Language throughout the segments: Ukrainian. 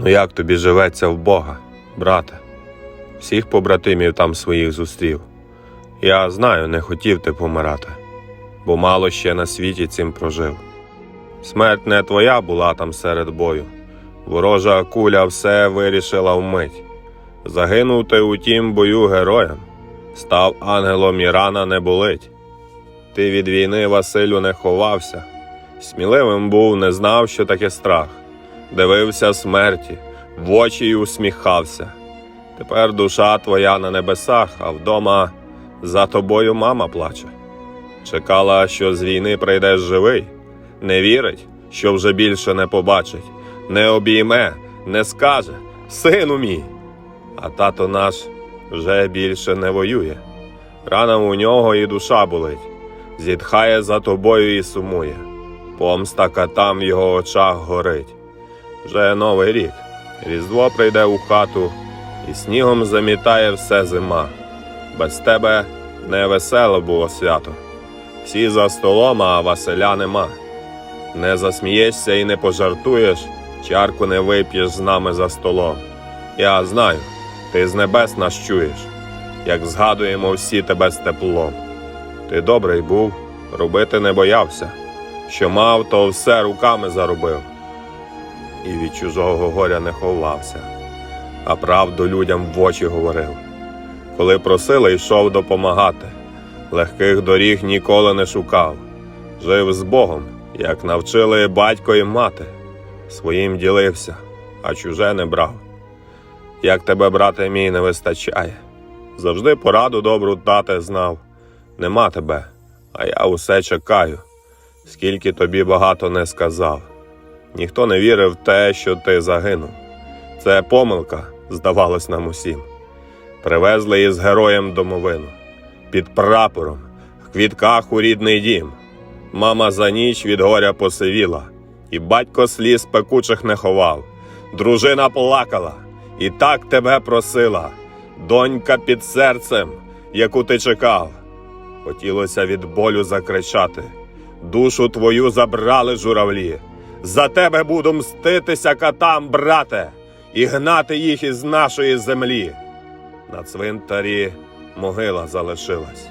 Ну як тобі живеться в Бога, брате? Всіх побратимів там своїх зустрів. Я знаю, не хотів ти помирати, бо мало ще на світі цим прожив. Смерть не твоя була там серед бою. Ворожа куля все вирішила вмить. Загинув ти у тім бою героєм, став ангелом і рана не болить. Ти від війни, Василю, не ховався, сміливим був, не знав, що таке страх. Дивився смерті, в очі й усміхався. Тепер душа твоя на небесах, а вдома за тобою мама плаче. Чекала, що з війни прийдеш живий, не вірить, що вже більше не побачить, не обійме, не скаже Сину мій. А тато наш вже більше не воює. Рана у нього і душа болить, зітхає за тобою і сумує. Помста катам в його очах горить. Вже новий рік. Різдво прийде у хату, і снігом замітає все зима. Без тебе не весело було свято. Всі за столом, а Василя нема. Не засмієшся і не пожартуєш, чарку не вип'єш з нами за столом. Я знаю, ти з небес нас чуєш, як згадуємо всі тебе з теплом. Ти добрий був, робити не боявся, що мав, то все руками заробив, і від чужого горя не ховався, а правду людям в очі говорив. Коли просили, йшов допомагати, легких доріг ніколи не шукав, жив з Богом, як навчили батько і мати, своїм ділився, а чуже не брав. Як тебе, брате мій, не вистачає. Завжди пораду добру тате знав. Нема тебе, а я усе чекаю, скільки тобі багато не сказав. Ніхто не вірив в те, що ти загинув. Це помилка, здавалось нам усім. Привезли із героєм домовину, під прапором, в квітках у рідний дім. Мама за ніч від горя посивіла, і батько сліз пекучих не ховав. Дружина плакала і так тебе просила, донька під серцем, яку ти чекав. Хотілося від болю закричати. Душу твою забрали журавлі. За тебе буду мститися катам, брате, і гнати їх із нашої землі. На цвинтарі могила залишилась.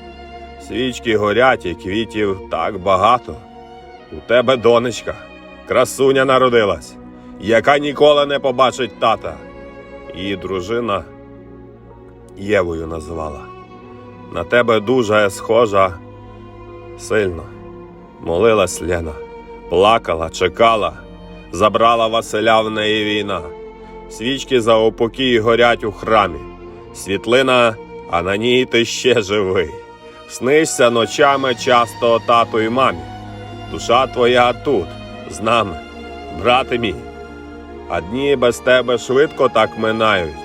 Свічки горять і квітів так багато. У тебе донечка, красуня народилась, яка ніколи не побачить тата. Її дружина Євою назвала. На тебе дуже схожа сильно. Молилась Лена, плакала, чекала, забрала Василя в неї війна. Свічки за упокій горять у храмі. Світлина, а на ній ти ще живий. Снишся ночами часто тату і мамі. Душа твоя тут, з нами, брате мій. А дні без тебе швидко так минають,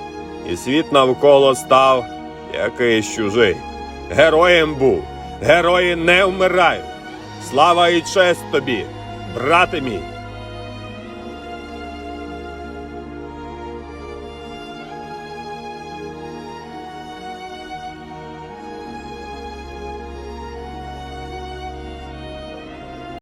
і світ навколо став якийсь чужий. Героєм був, герої не вмирають. Слава і честь тобі, брате мій!